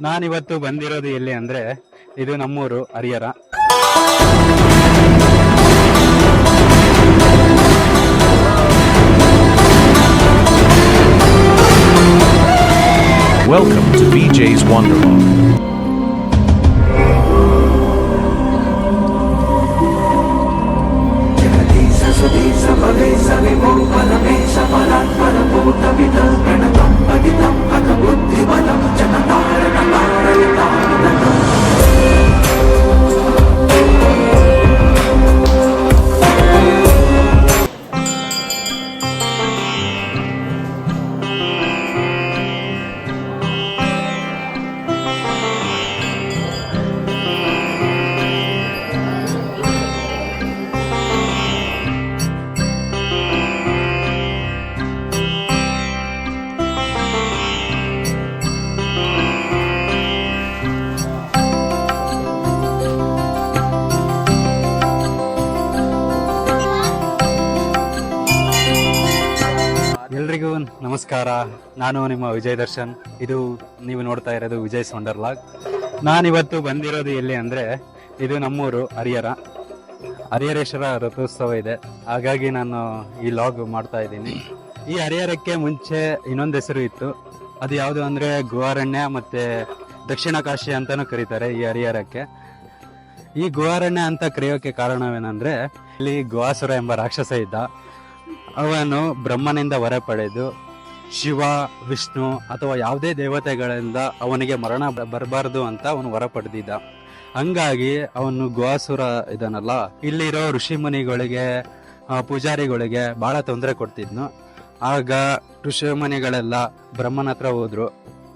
ನಾನಿವತ್ತು ಬಂದಿರೋದು ಎಲ್ಲಿ ಅಂದ್ರೆ ಇದು ನಮ್ಮೂರು ಹರಿಹರ Welcome to ಭೂತ Wonderland. ಎಲ್ರಿಗೂ ನಮಸ್ಕಾರ. ನಾನು ನಿಮ್ಮ ವಿಜಯ್ ದರ್ಶನ್. ಇದು ನೀವು ನೋಡ್ತಾ ಇರೋದು ವಿಜಯ್ ಲಾಗ್ ನಾನಿವತ್ತು ಬಂದಿರೋದು ಎಲ್ಲಿ ಅಂದರೆ, ಇದು ನಮ್ಮೂರು ಹರಿಹರ. ಹರಿಹರೇಶ್ವರ ರಥೋತ್ಸವ ಇದೆ. ಹಾಗಾಗಿ ನಾನು ಈ ಲಾಗ್ ಮಾಡ್ತಾ ಇದ್ದೀನಿ. ಈ ಹರಿಹರಕ್ಕೆ ಮುಂಚೆ ಇನ್ನೊಂದು ಹೆಸರು ಇತ್ತು. ಅದು ಯಾವುದು ಅಂದರೆ ಗುವಾರಣ್ಯ ಮತ್ತು ದಕ್ಷಿಣ ಕಾಶಿ ಅಂತಲೂ ಕರೀತಾರೆ ಈ ಹರಿಹರಕ್ಕೆ. ಈ ಗುವಾರಣ್ಯ ಅಂತ ಕರೆಯೋಕ್ಕೆ ಕಾರಣವೇನೆಂದರೆ, ಇಲ್ಲಿ ಗುವಾಸುರ ಎಂಬ ರಾಕ್ಷಸ ಇದ್ದ. ಅವನು ಬ್ರಹ್ಮನಿಂದ ವರ ಪಡೆದು ಶಿವ, ವಿಷ್ಣು ಅಥವಾ ಯಾವುದೇ ದೇವತೆಗಳಿಂದ ಅವನಿಗೆ ಮರಣ ಬರಬಾರದು ಅಂತ ಅವನು ವರ ಪಡೆದಿದ್ದ. ಹಂಗಾಗಿ ಅವನು ಗುವಾಸುರ ಇದನ್ನಲ್ಲ ಇಲ್ಲಿರೋ ಋಷಿ ಮುನಿಗಳಿಗೆ ಪೂಜಾರಿಗಳಿಗೆ ಬಹಳ ತೊಂದರೆ ಕೊಡ್ತಿದ್ನು. ಆಗ ಋಷಿ ಮುನಿಗಳೆಲ್ಲ ಬ್ರಹ್ಮನ ಹತ್ರ ಹೋದ್ರು.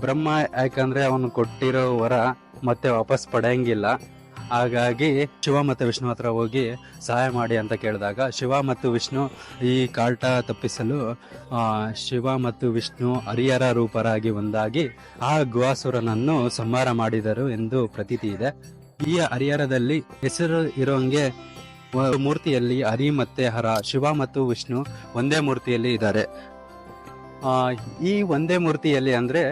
ಬ್ರಹ್ಮ ಯಾಕಂದ್ರೆ ಅವನು ಕೊಟ್ಟಿರೋ ವರ ಮತ್ತೆ ವಾಪಸ್ ಪಡೆಯಂಗಿಲ್ಲ. ಹಾಗಾಗಿ ಶಿವ ಮತ್ತು ವಿಷ್ಣು ಹತ್ರ ಹೋಗಿ ಸಹಾಯ ಮಾಡಿ ಅಂತ ಕೇಳಿದಾಗ ಶಿವ ಮತ್ತು ವಿಷ್ಣು ಈ ಕಾಲ್ಟ ತಪ್ಪಿಸಲು ಶಿವ ಮತ್ತು ವಿಷ್ಣು ಹರಿಹರ ರೂಪರಾಗಿ ಒಂದಾಗಿ ಆ ಗುಹಾಸುರನನ್ನು ಸಂಹಾರ ಮಾಡಿದರು ಎಂದು ಪ್ರತೀತಿ ಇದೆ. ಈ ಹರಿಹರದಲ್ಲಿ ಹೆಸರು ಇರೋಂಗೆ ಮೂರ್ತಿಯಲ್ಲಿ ಹರಿ ಮತ್ತೆ ಹರ, ಶಿವ ಮತ್ತು ವಿಷ್ಣು ಒಂದೇ ಮೂರ್ತಿಯಲ್ಲಿ ಇದ್ದಾರೆ. ಈ ಒಂದೇ ಮೂರ್ತಿಯಲ್ಲಿ ಅಂದ್ರೆ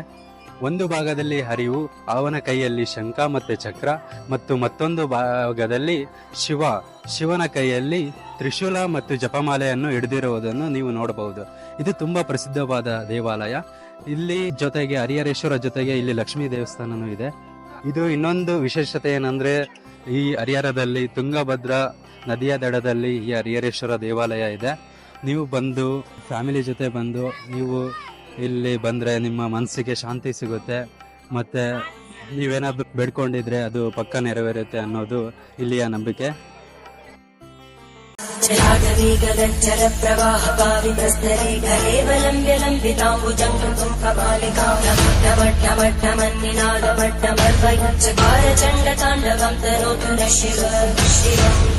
ಒಂದು ಭಾಗದಲ್ಲಿ ಹರಿವು, ಅವನ ಕೈಯಲ್ಲಿ ಶಂಖ ಮತ್ತೆ ಚಕ್ರ ಮತ್ತು ಮತ್ತೊಂದು ಭಾಗದಲ್ಲಿ ಶಿವ. ಶಿವನ ಕೈಯಲ್ಲಿ ತ್ರಿಶೂಲ ಮತ್ತು ಜಪಮಾಲೆಯನ್ನು ಹಿಡಿದಿರುವುದನ್ನು ನೀವು ನೋಡಬಹುದು. ಇದು ತುಂಬಾ ಪ್ರಸಿದ್ಧವಾದ ದೇವಾಲಯ. ಇಲ್ಲಿ ಜೊತೆಗೆ ಹರಿಹರೇಶ್ವರ ಜೊತೆಗೆ ಇಲ್ಲಿ ಲಕ್ಷ್ಮೀ ದೇವಸ್ಥಾನನೂ ಇದೆ. ಇದು ಇನ್ನೊಂದು ವಿಶೇಷತೆ ಏನಂದ್ರೆ ಈ ಹರಿಹರದಲ್ಲಿ ತುಂಗಭದ್ರಾ ನದಿಯ ದಡದಲ್ಲಿ ಈ ಹರಿಹರೇಶ್ವರ ದೇವಾಲಯ ಇದೆ. ನೀವು ಬಂದು, ಫ್ಯಾಮಿಲಿ ಜೊತೆ ಬಂದು, ನೀವು ಇಲ್ಲಿ ಬಂದ್ರೆ ನಿಮ್ಮ ಮನಸ್ಸಿಗೆ ಶಾಂತಿ ಸಿಗುತ್ತೆ ಮತ್ತೆ ನೀವೇನಾದ್ರು ಬೇಡ್ಕೊಂಡಿದ್ರೆ ಅದು ಪಕ್ಕ ನೆರವೇರುತ್ತೆ ಅನ್ನೋದು ಇಲ್ಲಿಯ ನಂಬಿಕೆ जलागरीगगज्जर प्रवाह पावितस्तरे कलेवलम्ब्य लम्बिताम्बुजङ्गम् कपालिकामट्टमट्टमन्निनादमट्टमर्वयच्चकार चण्डताण्डवम् तनोतु न शिव जटाकटाः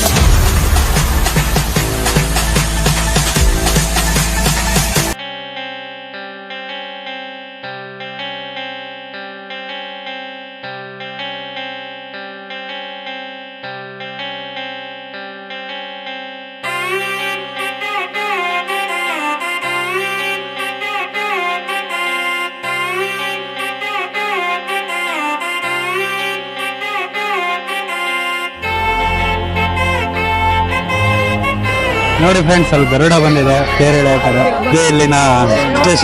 ನೋಡಿ ಫ್ರೆಂಡ್ಸ್ ಅಲ್ಲಿ ಬರೋಡ ಬಂದಿದೆ ತೇರು ಎಳೆಯಕ್ಕಾಗ ಇದೇ ಇಲ್ಲಿನ ವಿಶೇಷ.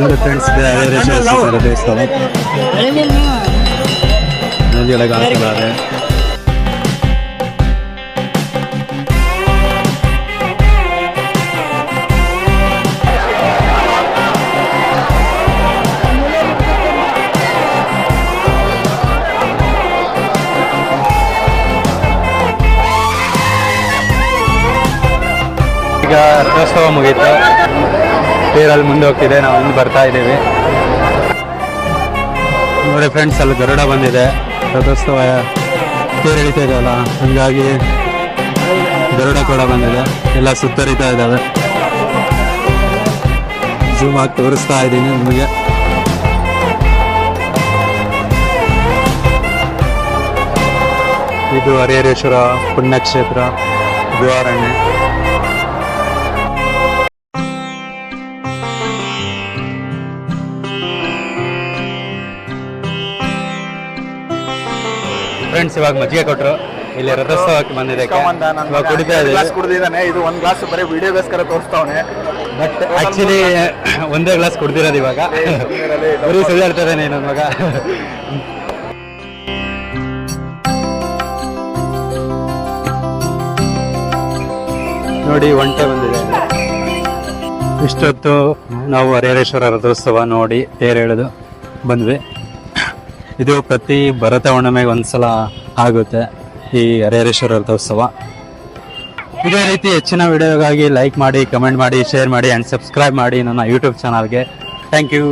ನೋಡಿ ಫ್ರೆಂಡ್ಸ್ ದೇವಸ್ಥಾನ ನದಿ ಒಳಗೆ ಹಾಕಿದ್ದಾರೆ ಈಗ ರಥೋತ್ಸವ ಮುಗೀತು. ತೇರಲ್ಲಿ ಮುಂದೆ ಹೋಗ್ತಿದೆ, ನಾವು ಹಿಂದೆ ಬರ್ತಾ ಇದ್ದೀವಿ. ನೋಡಿ ಫ್ರೆಂಡ್ಸ್ ಅಲ್ಲಿ ಗರುಡ ಬಂದಿದೆ. ರಥೋತ್ಸವ ತೇರು ಎಳಿತಾ ಇದೆಯಲ್ಲ, ಹಂಗಾಗಿ ಗರುಡ ಕೂಡ ಬಂದಿದೆ. ಎಲ್ಲ ಸುತ್ತರಿತಾ ಇದ್ದಾವೆ. ಜೂಮ್ ಆಗಿ ತೋರಿಸ್ತಾ ಇದ್ದೀನಿ ನಿಮಗೆ. ಇದು ಹರಿಹರೇಶ್ವರ ಪುಣ್ಯಕ್ಷೇತ್ರ ದ್ವಾರಣ್ಯ ಫ್ರೆಂಡ್ಸ್ ಇವಾಗ ಮಜ್ಜಿಗೆ ಕೊಟ್ಟರು ಇಲ್ಲಿ ರಥೋತ್ಸವಕ್ಕೆ ಬಂದಿದೆ ಇವಾಗ ಕುಡಿತಾ ಗ್ಲಾಸ್ ಇದ್ದೀವಿ ಕುಡ್ದಿದ್ದಾನೆ. ಇದು ಒಂದು ಗ್ಲಾಸ್ ಬರೀ ವಿಡಿಯೋಗೋಸ್ಕರ ತೋರಿಸ್ತಾವನೆ. ಬಟ್ ಆಕ್ಚುಲಿ ಒಂದೇ ಗ್ಲಾಸ್ ಕುಡ್ದಿರೋದು ಇವಾಗ. ಬರೀ ಸುಳ್ಳಾಡ್ತಾರೆ ನನ್ನ ಮಗ ನೋಡಿ ಒಂಟೆ ಬಂದಿದೆ. ಇಷ್ಟೊತ್ತು ನಾವು ಹರಿಹರೇಶ್ವರ ರಥೋತ್ಸವ ನೋಡಿ ತೇರು ಎಳೆದು ಬಂದ್ವಿ. ಇದು ಪ್ರತಿ ಭರತ ಹುಣ್ಣಿಮೆಗೆ ಒಂದ್ಸಲ ಆಗುತ್ತೆ ಈ ಹರಿಹರೇಶ್ವರ ರಥೋತ್ಸವ. ಇದೇ ರೀತಿ ಹೆಚ್ಚಿನ ವಿಡಿಯೋಗಾಗಿ ಲೈಕ್ ಮಾಡಿ ಕಮೆಂಟ್ ಮಾಡಿ ಶೇರ್ ಮಾಡಿ ಆ್ಯಂಡ್ ಸಬ್ಸ್ಕ್ರೈಬ್ ಮಾಡಿ ನನ್ನ ಯೂಟ್ಯೂಬ್ ಚಾನಲ್ಗೆ ಥ್ಯಾಂಕ್ ಯು